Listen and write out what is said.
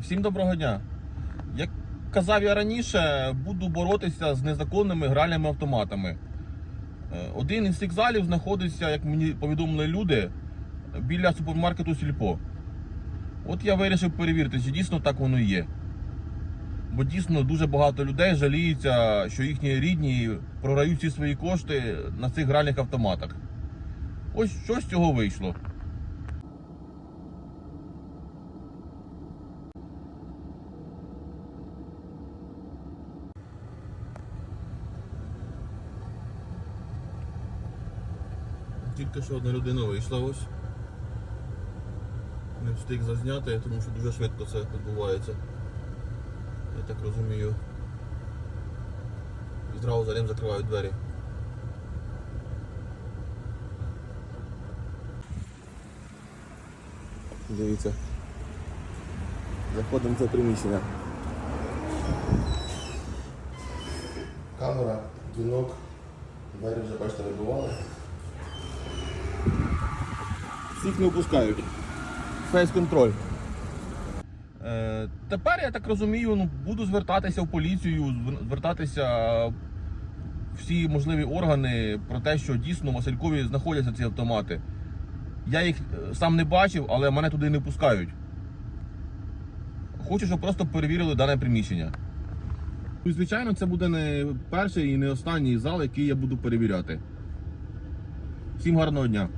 Всім доброго дня. Як казав я раніше, буду боротися з незаконними гральними автоматами. Е, Один із цих залів знаходиться, як мені повідомили люди, біля супермаркету Сільпо. От я вирішив перевірити, чи дійсно так воно є. Бо дійсно дуже багато людей жаліються, що їхні рідні програють всі свої кошти на цих гральних автоматах. Ось що з цього вийшло. Тільки що одна людина вийшла ось. Не встиг зазняти, тому що дуже швидко це відбувається. Я так розумію. І зразу за ним закривають двері. Дивіться. Заходимо в це приміщення. Камера, дзвінок, двері вже бачите вибивали. Всіх не впускають. Фейс-контроль. Е, тепер, я так розумію, ну, буду звертатися в поліцію, звертатися всі можливі органи про те, що дійсно в Василькові знаходяться ці автомати. Я їх е, сам не бачив, але мене туди не пускають. Хочу, щоб просто перевірили дане приміщення. Ну, звичайно, це буде не перший і не останній зал, який я буду перевіряти. Всім гарного дня!